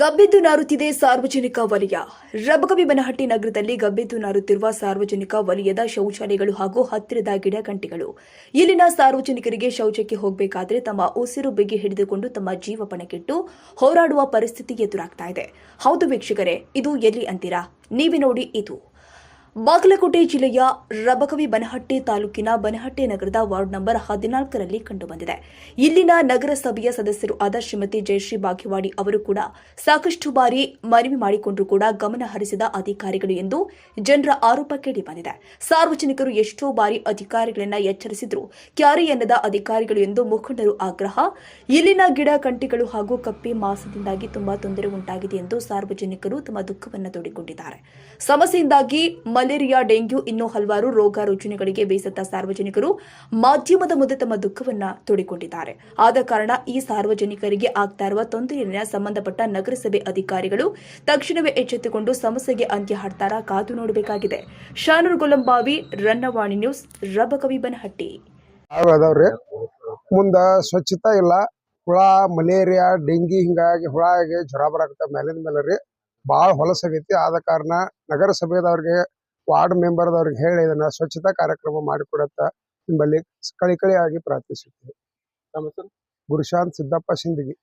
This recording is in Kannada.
ಗಬ್ಬೆದ್ದು ನಾರುತ್ತಿದೆ ಸಾರ್ವಜನಿಕ ವಲಯ. ರಬಕವಿ ಬನಹಟ್ಟಿ ನಗರದಲ್ಲಿ ಗಬ್ಬೆದ್ದು ನಾರುತ್ತಿರುವ ಸಾರ್ವಜನಿಕ ವಲಯದ ಶೌಚಾಲಯಗಳು ಹಾಗೂ ಹತ್ತಿರದ ಗಿಡಗಂಟಿಗಳು ಇಲ್ಲಿನ ಸಾರ್ವಜನಿಕರಿಗೆ ಶೌಚಕ್ಕೆ ಹೋಗಬೇಕಾದ್ರೆ ತಮ್ಮ ಉಸಿರು ಬಿಗಿ ಹಿಡಿದುಕೊಂಡು ತಮ್ಮ ಜೀವ ಪಣಕ್ಕಿಟ್ಟು ಹೋರಾಡುವ ಪರಿಸ್ಥಿತಿ ಎದುರಾಗ್ತಾ ಇದೆ. ಹೌದು ವೀಕ್ಷಕರೇ, ಇದು ಎಲ್ಲಿ ಅಂತೀರಾ? ನೀವೇ ನೋಡಿ ಇದು. ಬಾಗಲಕೋಟೆ ಜಿಲ್ಲೆಯ ರಬಕವಿ ಬನಹಟ್ಟಿ ತಾಲೂಕಿನ ಬನಹಟ್ಟಿ ನಗರದ ವಾರ್ಡ್ ನಂಬರ್ ಹದಿನಾಲ್ಕರಲ್ಲಿ ಕಂಡುಬಂದಿದೆ. ಇಲ್ಲಿನ ನಗರಸಭೆಯ ಸದಸ್ಯರು ಆದ ಶ್ರೀಮತಿ ಜಯಶ್ರೀ ಬಾಗೇವಾಡಿ ಅವರು ಕೂಡ ಸಾಕಷ್ಟು ಬಾರಿ ಮನವಿ ಮಾಡಿಕೊಂಡರೂ ಕೂಡ ಗಮನ ಹರಿಸಿದ ಅಧಿಕಾರಿಗಳು ಎಂದು ಜನರ ಆರೋಪ ಕೇಳಿಬಂದಿದೆ ಸಾರ್ವಜನಿಕರು ಎಷ್ಟೋ ಬಾರಿ ಅಧಿಕಾರಿಗಳನ್ನ ಎಚ್ಚರಿಸಿದ್ರು. ಕ್ಯಾರಿ ಎನ್ನದ ಅಧಿಕಾರಿಗಳು ಎಂದು ಮುಖಂಡರು ಆಗ್ರಹ, ಇಲ್ಲಿನ ಗಿಡ, ಕಂಟಿಗಳು ಹಾಗೂ ಕಪ್ಪೆ ಮಾಸದಿಂದಾಗಿ ತುಂಬಾ ತೊಂದರೆ ಉಂಟಾಗಿದೆ ಎಂದು ಸಾರ್ವಜನಿಕರು ತಮ್ಮ ದುಃಖವನ್ನು ತೋಡಿಕೊಂಡಿದ್ದಾರೆ. ಸಮಸ್ಯೆಯಿಂದಾಗಿ ಮಲೇರಿಯಾ, ಡೆಂಗ್ಯೂ ಇನ್ನೂ ಹಲವಾರು ರೋಗ ರುಜಿನಗಳಿಗೆ ಬೇಸತ್ತ ಸಾರ್ವಜನಿಕರು ಮಾಧ್ಯಮದ ಮುಂದೆ ತಮ್ಮ ದುಃಖವನ್ನ ತೋಡಿಕೊಂಡಿದ್ದಾರೆ. ಆದ ಕಾರಣ ಈ ಸಾರ್ವಜನಿಕರಿಗೆ ಆಗ್ತಾ ಇರುವ ತೊಂದರೆಯನ್ನ ಸಂಬಂಧಪಟ್ಟ ನಗರಸಭೆ ಅಧಿಕಾರಿಗಳು ತಕ್ಷಣವೇ ಎಚ್ಚೆತ್ತುಕೊಂಡು ಸಮಸ್ಯೆಗೆ ಅಂತ್ಯ ಹಾಡ್ತಾರ ಕಾದು ನೋಡಬೇಕಾಗಿದೆ. ಶಾನೂರ್ ಗುಲಂಬಾವಿ ರನ್ನವಾಣಿ ನ್ಯೂಸ್ ರಬಕವಿ ಬನಹಟ್ಟಿ. ಮುಂದ ಸ್ವಚ್ಛತಾ ಇಲ್ಲ. ಹುಳ, ಮಲೇರಿಯಾ ಡೆಂಗಿ ಹಿಂಗಾಗಿ ಹುಳ ಆಗಿ ಜ್ವರ ಬರಾಕತ್ತ ಮೇಲಿಂದ ಮೇಲೆ ರೀ ಭಾಳ ಹೊಲಸಾಗೈತಿ. ಆದ ಕಾರಣ ನಗರಸಭೆದವ್ರಿಗೆ ವಾರ್ಡ್ ಮೆಂಬರ್ದವ್ರಿಗೆ ಹೇಳಿ ಇದನ್ನ ಸ್ವಚ್ಛತಾ ಕಾರ್ಯಕ್ರಮ ಮಾಡಿಕೊಡತ್ತ ನಿಮ್ಮಲ್ಲಿ ಕಳಿ ಕಳಿಯಾಗಿ ಪ್ರಾರ್ಥಿಸುತ್ತೀವಿ. ಗುರುಶಾಂತ್ ಸಿದ್ದಪ್ಪ ಸಿಂದಗಿ.